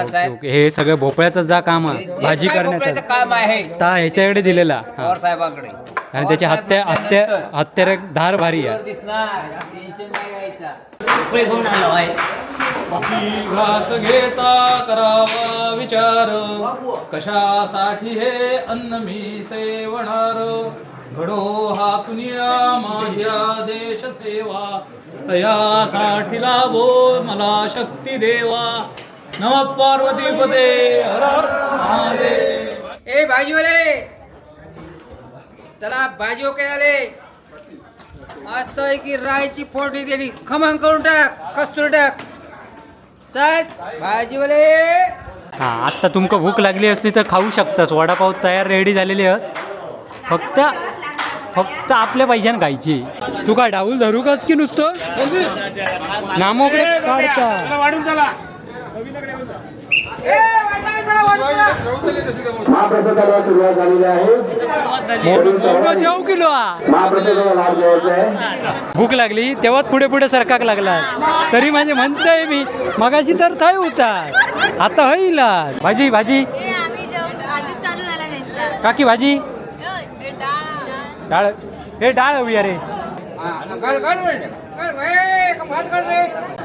Okay, okay. हे सगळं भोपळ्याचं जा काम आहे भाजी करण्याचं. काम आहे. ता ह्याच्याकडे दिलेला. पवार साहेबांकडे. आणि त्याची हत्या हत्या हत्या धार भारी आहे. घास घेता करावा विचार. कशासाठी हे अन्न मी सेवणार? घडो हा दुनिया माझ्या देश सेवा. तयासाठी लाभो मला शक्ती देवा. नम पार्वती पदे हर हर महादेव। ए भाजीवाले चला भाजी ओके झाले आता की रायची फोडणी दिली. खमंग करून टाक कस्तूर टाक. चल भाजीवाले हा आता तुमका भूक लागली असली तर खाऊ शकतास. वडापाव तयार रेडी झालेली आहेत. फक्त फक्त आपल्या पैशाने खायची. तू काय डाऊल धरू कास की नुसतं नामोकडे काढता. वाढून चला ए, वाढणार चला, वाढून चला. महाप्रसादाला सुरुवात झालेली आहे जेव किलो हा. महाप्रसादाला लाभ घ्यायचा आहे भूक लागली तेव्हाच पुढे पुढे सरकाक लागला तरी माझे म्हणतोय मी मगाशी तर थंय होता आता होईल भाजी भाजी हे काकी भाजी हे डाळ डाळ हे डाळ हवी अरे हा.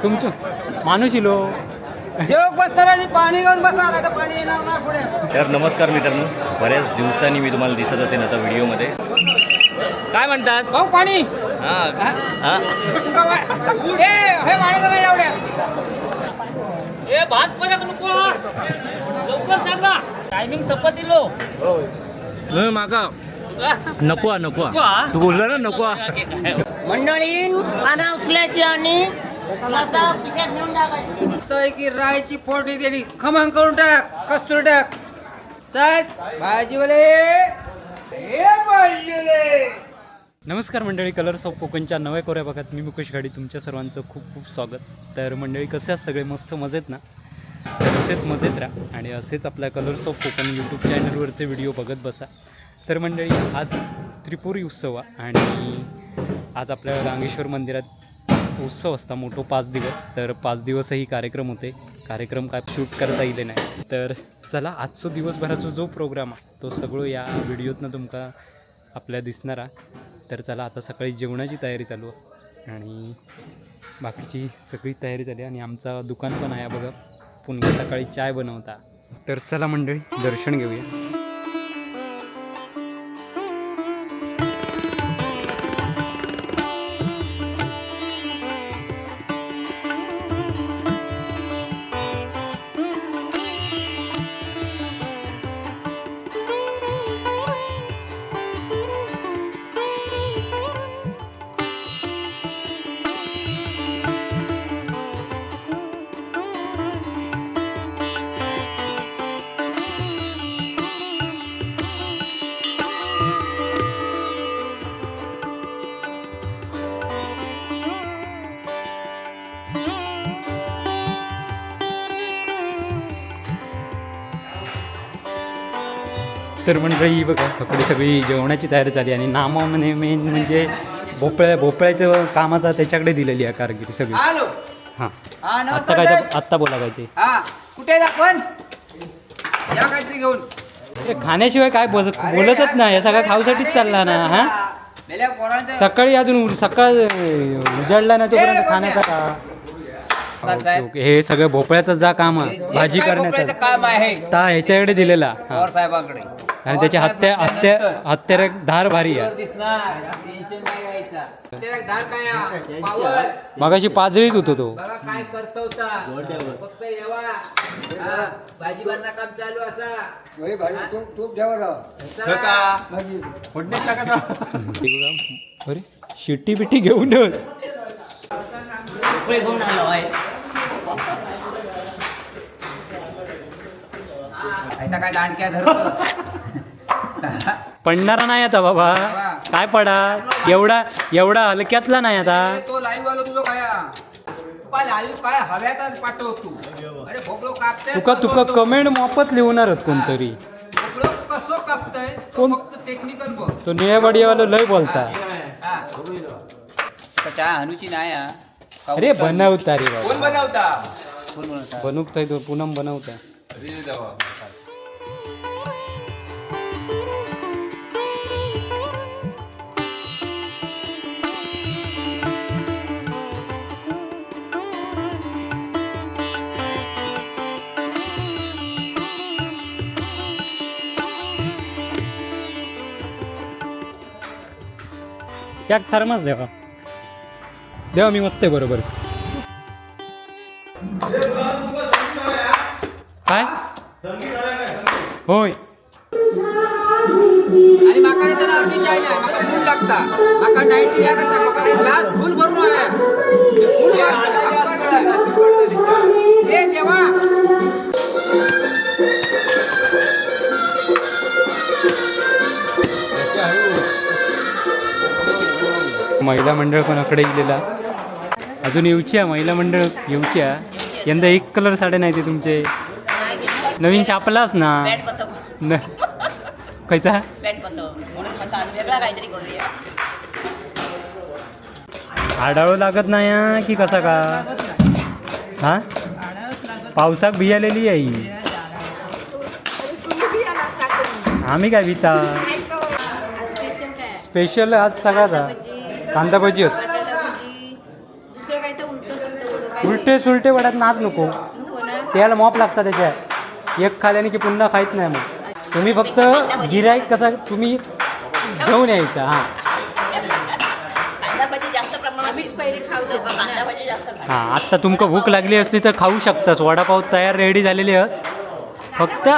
तुमचं माणूस इलो जेवक बसताना पाणी घेऊन बसा नाही तर पाणी येणार ना पुढे. तर नमस्कार मित्रांनो बऱ्याच दिवसांनी मी तुम्हाला दिसत असेल आता व्हिडिओमध्ये. काय म्हणतात भाऊ पाणी. हा. हा? ए हे वाढत नाही एवढ्या न, माका. नको हा, नको हा. तू बोलला ना नको. मंडळी पाना उचलायची आणि टाकायची. की रायची फोडणी दिली खमंग करून टाक कस्तूर टाक. चल भाजीवाले नमस्कार मंडळी कलर्स ऑफ कोकणच्या नव्या कोऱ्या भागात मी मुकेश गाडी तुमच्या सर्वांचं खूप खूप स्वागत. तर मंडळी कसे आहात सगळे? मस्त मजेत ना? तर असेच मजेत राहा आणि असेच आपल्या कलर्स ऑफ कोकण यूट्यूब चॅनलवरचे व्हिडिओ बघत बसा. तर मंडळी आज त्रिपुरी उत्सव आहे आणि आज आपल्या रांगेश्वर मंदिरात उत्सव असता मोठो पाच दिवस. तर पाच दिवसही कार्यक्रम होते. कार्यक्रम काय शूट करता येईल नाही. तर चला आजचो दिवसभराचा जो प्रोग्राम आहे तो सगळं या व्हिडिओतनं तुमका आपल्या दिसणार. आहे तर चला आता सकाळी जेवणाची तयारी चालू आहे. आणि बाकीची सगळी तयारी झाली आणि आमचा दुकान पण आहे बघा. पुन्हा सकाळी चाय बनवता. तर चला मंडळी दर्शन घेऊया. तर मंडळी बघा फकडे सगळी जेवणाची तयारी झाली आणि नामामध्ये मेन म्हणजे भोपळ्या भोपळ्याचं कामाचा त्याच्याकडे दिलेली आहे कारगिरी सगळी. हां. आत्ता काय आत्ता बोला काय ते. हा कुठे या काहीतरी घेऊन. खाण्याशिवाय काय बोल बोलतच नाही हे सगळं खाऊसाठीच चालला ना हा? सकाळी अजून सकाळ उजाडला नाही तोपर्यंत खाण्याचा का? ओके. हे सगळं भोपळ्याचं जा काम भाजी करण्याचं. काम आहे. ता ह्याच्याकडे दिलेला. साहेबांकडे. आणि त्याची हत्या हत्या हत्या धार भारी आहे. आहे? मगाशी पाजळीत होतो तो. बघा काय करतो होता. फक्त येवा. भाजी भरणं काम चालू असा ते. बघा. अरे शिट्टी बिट्टी घेऊनच. आता काय दांडक्या धरतो? पडणारा नाही आता बाबा. काय पडा एवढा एवढा हलक्यातला नाही आता. ए, तो लाईव्ह आलो तुझं काय? तू काय लाईव्ह काय हव्यातच पाठव तू. अरे भोपळो कापते तुका तुका कमेंट मोफत लिहणारच कोणतरी. भोपळो कसो कापतय? कोण? फक्त टेक्निकल बघ तो निळेवाडीवाला लय बोलता. हा. चहा हनुची नाही हा. अरे बनवता रे बाबा. कोण बनवता? बनवताय तो पूनम बनवताय. एक थर्मस देवा देवा मी मत्ते बरोबर काय होय आणि माका येताना अर्धी चाय नाही माका फुल लागता माका नाईन्टी या करता माका ग्लास महिला मंडळ पण अकडे गेलेला? अजून येऊची आहे महिला मंडळ येऊची आहे यंदा एक कलर साडे नाही ते तुमचे. नवीन छापलाच ना? न खायचा लागत नाही हा, की कसा का? हा? पावसाक भियालेली आहे ही. आम्ही काय भिता स्पेशल आज सगळाचा कांदा भजी होत. दुसरं काय तर उलट सुलट उलटे सुलटे वड्यात नाद नको. नको ना? त्याला मॉप लागतं त्याच्यात एक खाल्याने की पुन्हा खायत नाही मग. तुम्ही फक्त गिराईक कसा तुम्ही घेऊन यायचा हा. कांदा भाजी जास्त प्रमाणात आम्हीच पहिले खाऊ लोकं देतो. कांदा ना. भाजी जास्त खातात. हा आत्ता तुमका भूक लागली असली तर खाऊ शकतास. वडापाव तयार रेडी झालेले आहेत. फक्त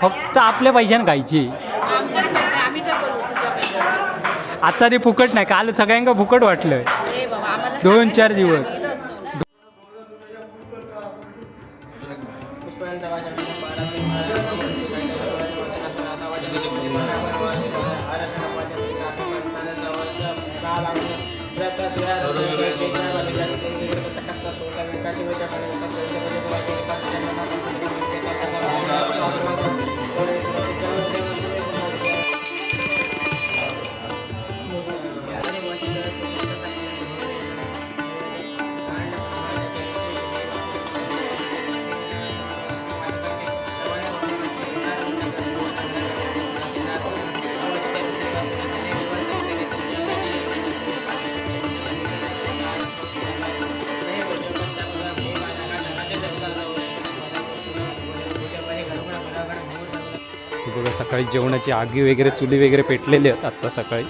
फक्त आपल्या पैशाने खायची आमच्याच पैसे आम्ही काय बोलू तुझ्या पैसे आता ते फुकट नाही. काल सगळ्यांका फुकट वाटलं दोन चार दिवस. सकाळी जेवणाची आगी वगैरे चुली वगैरे पेटलेले आहेत आत्ता सकाळी.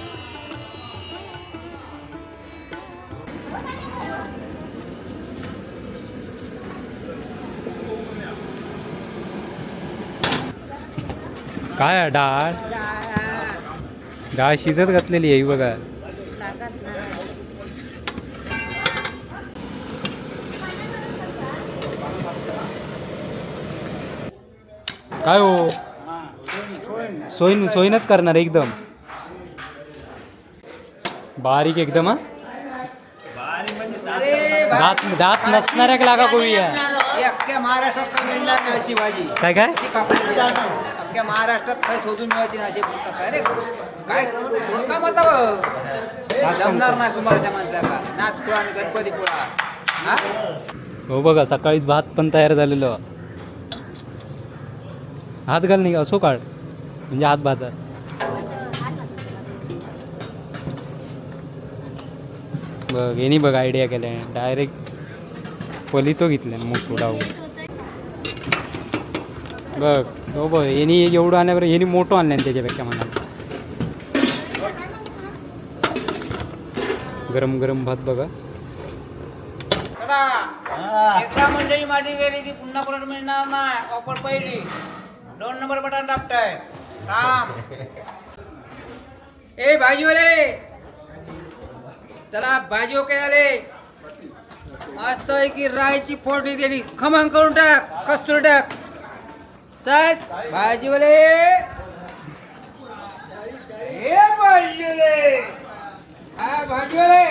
काय डाळ? डाळ शिजत घातलेली आहे बघा. काय हो? सोयीन सोयीनच करणार एकदम. बारीक एकदम हा. दात दात नसणाऱ्या लागा करूया अख्ख्या महाराष्ट्रात मिळणार नाही अशी भाजी. काय काय. अख्ख्या महाराष्ट्रात काय शोधून मिळायची नाही अशी काय जमणार नाही कुमारच्या माणसाला आणि हा? हो बघा सकाळीच भात पण तयार झालेलं. हात घाल नाही असो काढ म्हणजे हात भातात बघ यांनी बघ आयडिया केल्या. डायरेक्ट पलितो घेतल्या मग थोडा बघ हो बघ यांनी एवढं आणल्यावर यांनी मोठं आणलं त्याच्यापेक्षा म्हणा. गरम गरम भात बघा. एकदा मंडळी माटी गेली की पुन्हा परत मिळणार नाही. ऑफर पहिली. दोन नंबर बटन दाबताय. राम. ए भाजीवाले चला भाजी ओके झाले मस्त आहे की रायची फोडणी दिली खमंग करून टाक कस्तूर टाक. चल भाजीवाले हे भाजीवाले हा भाजीवाले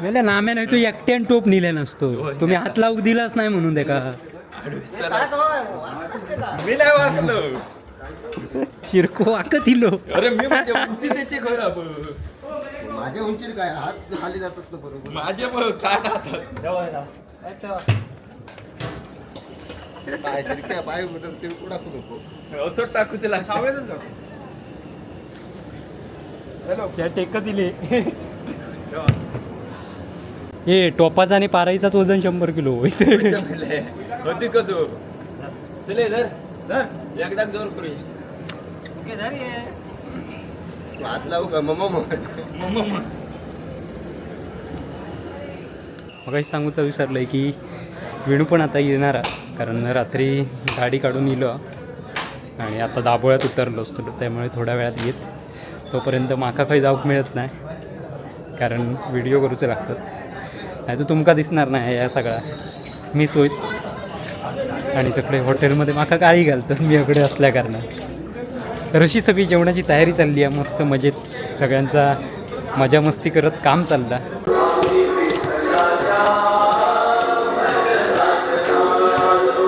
म्हणजे नाम्या नाही तू एकट्यान टोप नेले नसतो. तुम्ही हात लावू दिलाच नाही म्हणून ते का शिरको वाक दिलो अरे मी म्हणजे उंची त्याची खरं माझ्या उंचीवर काय? हात खाली जातात ना बरोबर. माझे पाय तिरक्या पाय उठत ते उडाकू नको. असं टाकू तिला. हॅलो. त्या टेक दिले. हे टोपाचा आणि पाराईचाच वजन शंभर किलो. होती का तू? चले धर. धर. एकदा जोर करू तू हात लावू का? मम्मा मग मग सांगूचं विसरलंय की वेणू पण आता येणार आहे. कारण रात्री गाडी काढून इलं आणि आता दाबोळ्यात उतरलो असतो त्यामुळे थोड्या वेळात येत. तोपर्यंत माका काही जाऊक मिळत नाही. कारण व्हिडिओ करूचे लागतात. नाही तर तुमका दिसणार नाही या सगळ्या मी सोयच आणि तिकडे हॉटेलमध्ये माका काळी घालतो. मी इकडे असल्या कारणात तर अशी सगळी जेवणाची तयारी चालली आहे. मस्त मजेत. सगळ्यांचा मजा मस्ती करत काम चालला.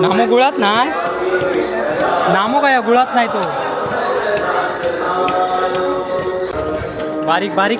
नामो गुळात नाही. नामो काय गुळात नाही तो? बारीक बारीक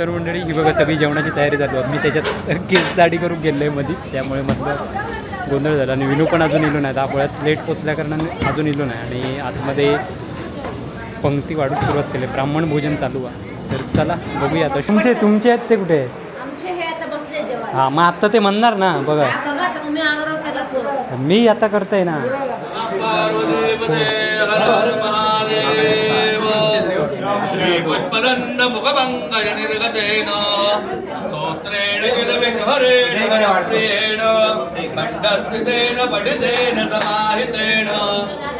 तर मंडळी ही बघा सगळी जेवणाची तयारी झाली मी त्याच्यात केस दाढी करून गेलो आहे मध्ये त्यामुळे मधलं गोंधळ झाला. आणि विनू पण अजून इलो नाही. दापोळ्यात लेट पोचल्या कारणाने अजून इलो नाही. आणि आतमध्ये पंक्ती वाढून सुरुवात केली. ब्राह्मण भोजन चालू आहे. तर चला बघूया आता. तुमचे तुमचे आहेत ते कुठे? आमचे हे आता बसले जेव्हा हां मग आता ते म्हणणार ना बघा. मी आग्रह केला तो. मी आता करतोय ना. पुष्पदंत मुखभंगज निर्गतेन स्तोत्रेण किल विघ्नहरेण गणप्रियेण खण्डस्थितेन पठितेन समाहितेन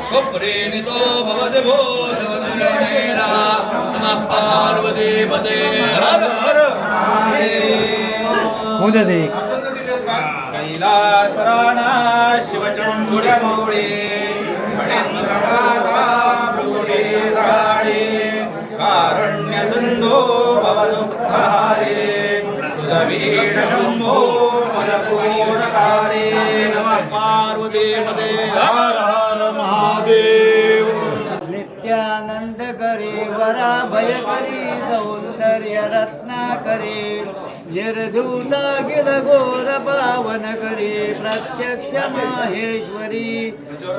सुप्रीणितो भवति बोधवदुरणेन नमः पार्वतीपते हर हर ते कैलासराणा शिवचंडुडमौळे मणेन्द्रमाता भृगुडे धाडे कारुण्य सिंधो भवदुःखहारे तुझवीड शंभो मदपूर्णकारे नमः पार्वतीपदे हर हर महादेव। नित्यानंद करे वरा भय करी सौंदर्य रत्ना करे। निर्धूत गिल घोर पावन करी प्रत्यक्ष माहेश्वरी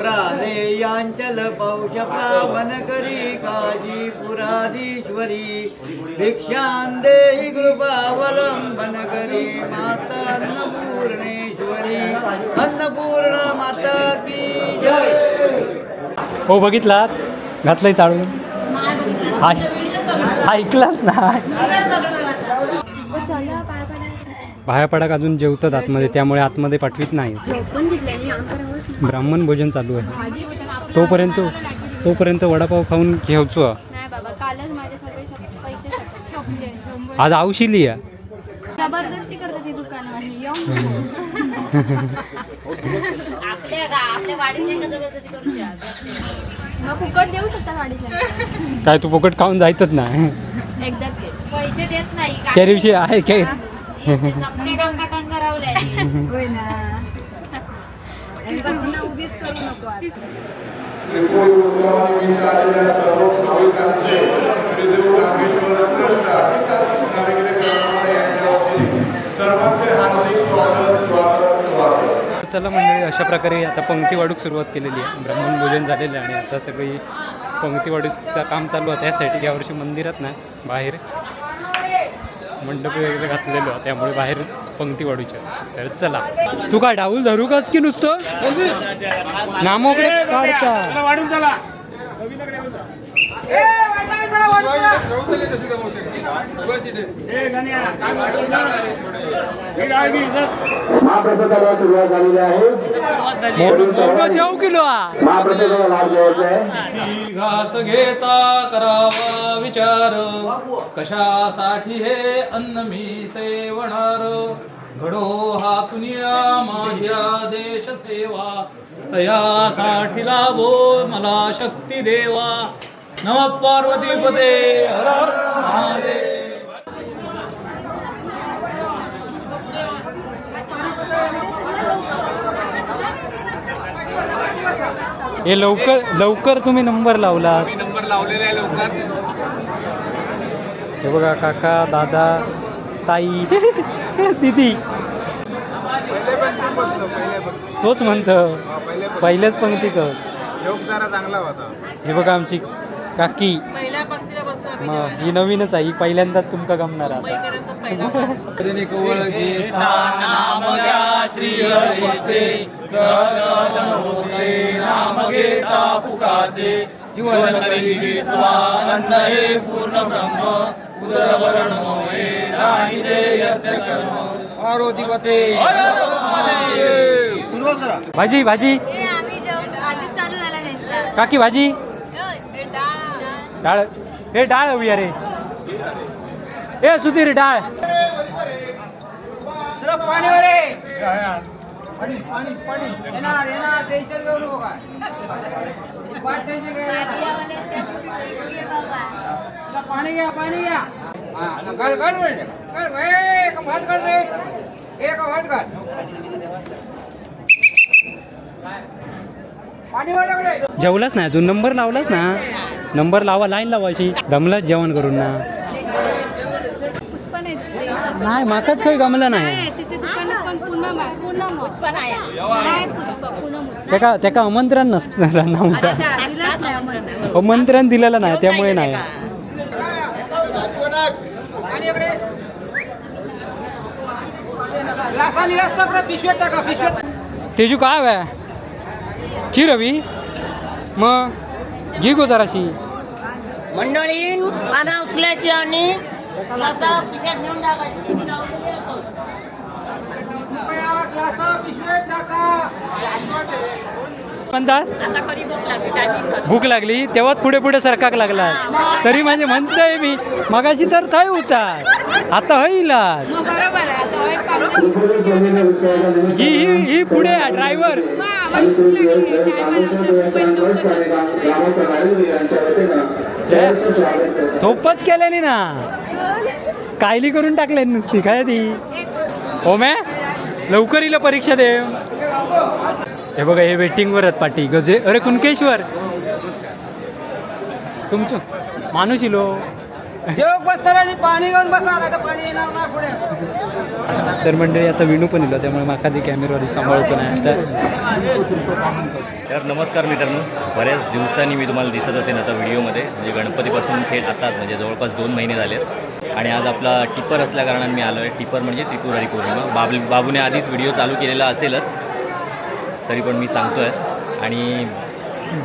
प्रादेयांचल पौष पावन करी काशीपुराधीश्वरी भिक्षां देहि कृपावलंबन करी माता अन्नपूर्णेश्वरी अन्नपूर्ण माता की जय। हो बघितलात? घातलंय चाळून. ऐकलाच ना व्हिडिओ बघणार आता चला पाय पडायचं बाहेर अजून जेवतात आतमध्ये? त्यामुळे आतमध्ये पाठवीत नाही. ब्राह्मण भोजन चालू आहे. तोपर्यंत तोपर्यंत वडापाव खाऊन घ्यायचो. आज आवशिली या जबरदस्ती करते ती फुकट देऊ शकता वाडीच्या. काय तू फुकट खाऊन जायचंच ना एकदाच घे. पैसे देत नाही. त्या दिवशी आहे काय? सपने काम कटांग करावले होय ना. पुन्हा उभीच करू नको आता. त्रिपुरी उत्सवानिमित्त आलेल्या सर्व भाविकांचे श्रीदेव रामेश्वर ट्रस्ट अधिकारी नागरिक ग्रामस्थ यांच्या वतीने सर्वांचे हार्दिक स्वागत स्वागत स्वागत चला मंडळी अशा प्रकारे आता पंक्ती वाढूक सुरुवात केलेली आहे. ब्राह्मण भोजन झालेलं आहे आणि आता सगळी पंक्ती वाढूचं काम चालू आहे. त्यासाठी यावर्षी मंदिरात नाही बाहेर. मंडप वगैरे घातलेलो आहे त्यामुळे बाहेर पंक्ती वाढूच्या. तर चला. तू काय डाऊल धरू काच की नुसतं? नामोकडे काढता. महाप्रसादाला सुरुवात झालेली आहे. जेव किलो महाप्रसादाला लाभ घ्यायचा आहे. घास घेता करावा विचार. कशासाठी हे अन्न मी सेवणार? घडो हा दुनिया माझ्या देश सेवा. तयासाठी लाभो मला शक्ती देवा. नम पार्वती पदे हर हर महादेव। हे लवकर लवकर तुम्ही नंबर लावला नंबर लावलेला आहे लवकर. हे बघा काका दादा ताई दिदी. पहिले पण ते बसलो पहिले पण. तोच म्हणत. पहिले पहिल्याच पंक्ती कर. जरा चांगला होता. हे बघा आमची काकी. पहिल्या पंक्तीला बसलो आम्ही मग ही नवीनच आहे ही पहिल्यांदाच तुमका गमणार आता. जेवायला. पहिला भाजी भाजी. आम्ही जेवण आधीच चालू झाला त्यांचा काकी भाजी. हे डाळ. हे डाळ हवी अरे ए सुधीर डाळ. पाणी घ्या तुला पाणी घ्या पाणी घ्या. हा गड गड गड ए का भात गड रे. ए का भात गड पाणी वाटा रे. जेवलाच नाही अजून? नंबर लावलाच ना? नंबर लावा लाईन लावायची दमलाच जेवण करून ना. नाही माकाच काही गमलं नाही. नाही, तिथे दुकानात पण पूनम आहे पूनम पुष्पा नाही. नाही पुष्पा पूनम होत. त्याका त्याका आमंत्रण नसतं. आमंत्रण. दिलेलं नाही त्यामुळे नाही. तेजू काय व्या खी रवी मग? घे गो जराशी. मंडळी पाना उचलायची आणि पिशात नेऊन म्हणतास भूक लागली टायमिंग भूक लागली तेव्हाच पुढे पुढे सरकाक लागला. तरी माझे म्हणतोय मी मगाशी तर थंय होता आता होईलाच मग बरोबर आहे आता वाईट काम ही ही ही पुढे ड्रायव्हर थोपच केल्याने ना? कायली करून टाकले नुसती काय ती? हो मॅ लवकर येईल परीक्षा दे. हे बघा हे वेटिंगवर आहेत पाठी गजे अरे कुणकेश्वर. तुमचं? माणूस इलो. पाणी घेऊन बसा पाणी येणार ना पुढे. तर मंडळी आता विणू पण इलो त्यामुळे माका ती कॅमेरावर सांभाळायचं नाही. आता तर नमस्कार मित्रांनो बऱ्याच दिवसांनी मी तुम्हाला दिसत असेल आता व्हिडिओमध्ये. म्हणजे गणपतीपासून थेट आताच म्हणजे जवळपास दोन महिने झाले. आणि आज आपला टिपर असल्या कारणाने मी आलो आहे टिपर म्हणजे त्रिपुरारी पौर्णिमा. बाब बाबूने आधीच व्हिडिओ चालू केलेला असेलच तरी पण मी सांगतो आहे आणि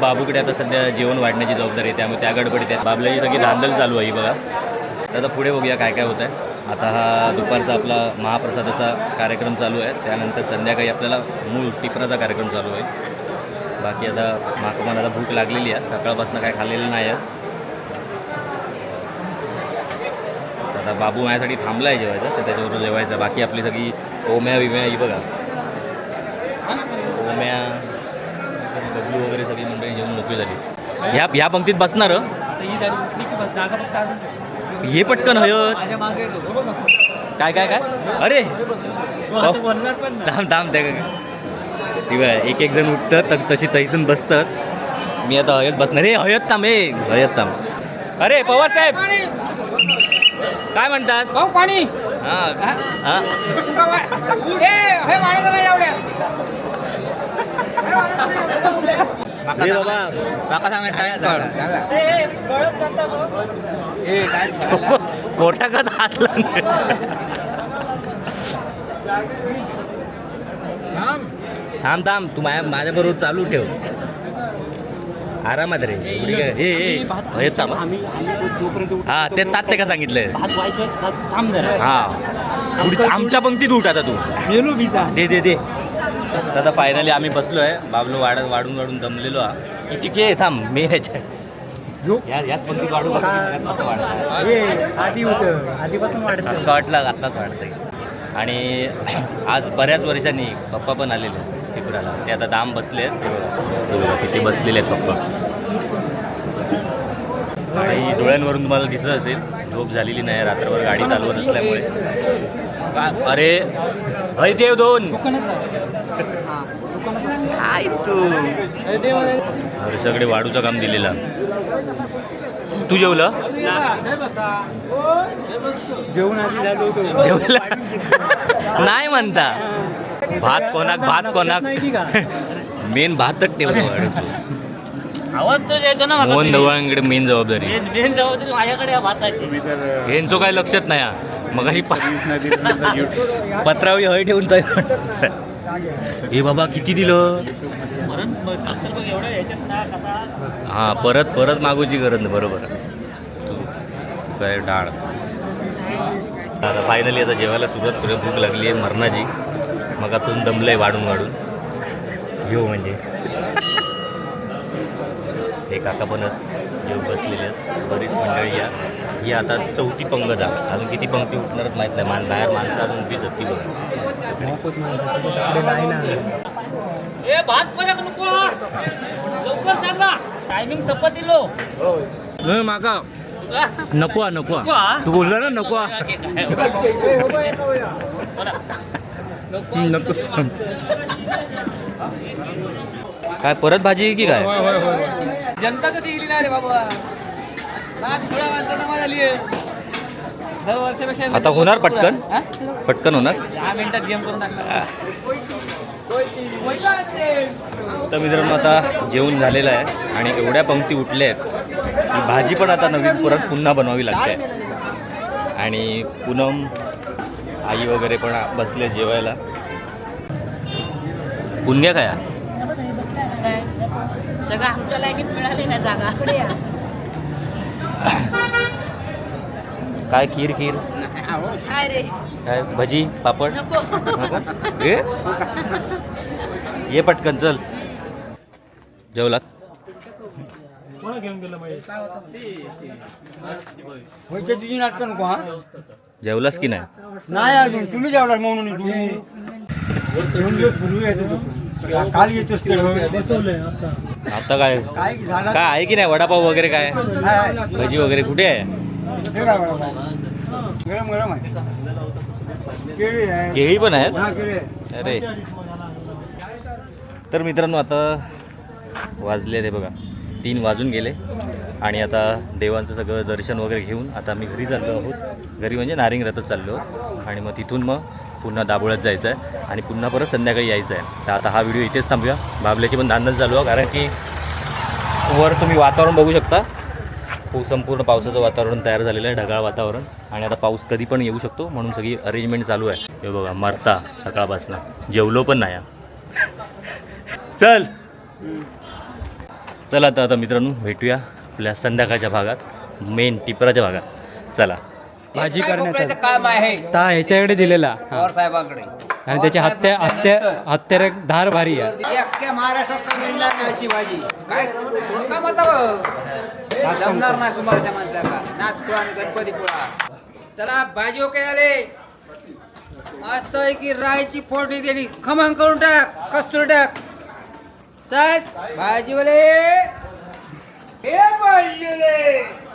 बाबूकडे आता सध्या जेवण वाढण्याची जबाबदारी आहे त्यामुळे त्या गडबडीत आहे बाबल्याची सगळी धांदल चालू आहे बघा. तर आता पुढे बघूया काय काय होतं आहे आता हा दुपारचा आपला महाप्रसादाचा कार्यक्रम चालू आहे. त्यानंतर संध्याकाळी आपल्याला मूळ टिपराचा कार्यक्रम चालू आहे. बाकी आता माका आता भूक लागलेली आहे. सकाळपासून काय खाल्लेलं नाही आहे. तर आता बाबू माझ्यासाठी थांबला आहे जेवायचा तर त्याच्याबरोबर जेवायचं. बाकी आपली सगळी ओम्या विम्या ही बघा. ओम्या बबलू वगैरे सगळी मंडळी जेवण मोकळी झाली. ह्या ह्या पंक्तीत बसणार हे पटकन हयच काय काय काय? अरे! थांब थांब त्या एक एक जण उठतं तर तशी तैसून बसतात. मी आता हयत बसणार. रे हयत थांब ए. हयत थांब. अरे पवार साहेब! काय म्हणतास? भाऊ पाणी. हा. हा ए हे वाढायचं नाही एवढ्या रे बाबा हात थांब. थांब तू माझ्या माझ्याबरोबर चालू ठेव. आरामात रे. हे थांब हा. ते तात्या का सांगितलंय? हा. आमच्या पंक्तीत उठ आता तू. दे दे. तर आता फायनली आम्ही बसलो आहे बाबलो वाढ वाढून वाढून दमलेलो. हा किती के थांब मी ह्याच्या वाढू? यात नको वाढायला. आधी होतं. आधीपासून वाढत आत्ता वाटलं आत्ताच वाढतंय. आणि आज बऱ्याच वर्षांनी पप्पा पण आलेले आहेत त्रिपुराला. ते आता दाम बसले आहेत. तिथे बसलेले आहेत पप्पा. आणि डोळ्यांवरून तुम्हाला दिसत असेल झोप झालेली नाही. रात्रभर गाडी चालवत असल्यामुळे. अरे हय देव दोन. काय तू. अरे सगळे वाढूचं काम दिलेलं. तू जेवलं? जेवण आधी झालो जेवला? नाही म्हणता. भात कोणाक भात कोणाक? मेन भातच ठेवलं वाढतो आवाज तर ना मोहन ढवळांकडे मेन जबाबदारी. मेन जबाबदारी माझ्याकडे भाताची. यांचं काय लक्षात नाही. मग ही नदी हय ठेवून तय हे बाबा किती दिलं? हा परत परत मागूची गरज नाही बरोबर. तू काय डाळ. आता फायनली आता जेवायला सुरुवात करू भूक लागली आहे मरणाची. मग दमलं आहे वाढून वाढून. घेऊ म्हणजे. हे काका पण येऊ बसलेले आहेत. बरीच मंडळी या. ही आता चौथी पंगत आहे. अजून किती पंक्ती उठणारच माहीत नाही. मान बाहेर माणसं अजून उभीच असती बघ. ए भात परत नको. लवकर सांगा. टायमिंग तपत दिलो नाही माका. नको हा, नको हा. तू बोलला ना नको. नको. काय परत भाजी आहे की काय? जनता कशी गेली ना रे बाबा? आता होणार पटकन? पटकन होणार? तर मित्रांनो आता जेवण झालेलं आहे आणि एवढ्या पंक्ती उठल्या आहेत की भाजी पण आता नवीन परत पुन्हा बनवावी लागते. आणि पूनम आई वगैरे पण बसले जेवायला. पुण्या काय? जागा आमच्या लाईनीत मिळाली ना जागा. काय खीर खीर? काय रे? काय भजी पापड? नको. नको? ए? ये पटकन चल. जेवलात? तुझी नाटकं नको हा जेवलास की नाही? नाही अजून. तुम्ही जेवला म्हणून तू येतो तू काल येतोस तर बसवलंय आता. आता काय? काय झालं काय आहे की नाही? वडापाव वगैरे काय? नाही भजी वगैरे कुठे आहे? हे काय बरं गरम गरम आहे. केळी आहे. केळी पण आहेत? हा केळी आहे. अरे. तर मित्रांनो आता वाजले ते बघा. तीन वाजून गेले. आणि आता देवांचं सगळं दर्शन वगैरे घेऊन आता आम्ही घरी चाललो आहोत. घरी म्हणजे नारिंग रथच चाललो. आणि मग तिथून मग पुन्हा दाबोळ्यात जायचं आहे आणि पुन्हा परत संध्याकाळी यायचं आहे तर आता हा व्हिडिओ इथेच थांबूया. बाबल्याची पण धांदल चालू आहे कारण की वर तुम्ही वातावरण बघू शकता. संपूर्ण पावसाचं वातावरण तयार झालेलं आहे ढगाळ वातावरण. आणि आता पाऊस कधी पण येऊ शकतो म्हणून सगळी अरेंजमेंट चालू आहे. हे बघा मरता सकाळपासून. जेवलो पण नाही चल. चला आता आता मित्रांनो भेटूया आपल्या संध्याकाळच्या भागात मेन टिपराच्या भागात. चला. भाजी करण्याचं. काम आहे? ता ह्याच्याकडे दिलेला. पवार साहेबांकडे. आणि त्याची हत्या हत्या हत्यार धार भारी आहे. अख्ख्या महाराष्ट्रात मिळणार नाही अशी भाजी. काय मताव जमणार नाही कुमारच्या माणसाला नाथपुरा आणि गणपतीपुरा चला भाजी ओके झाले. मस्त आहे की रायची फोडणी दिली खमंग करून टाक कस्तूर टाक. चल भाजीवाले. हे भाजीवाले.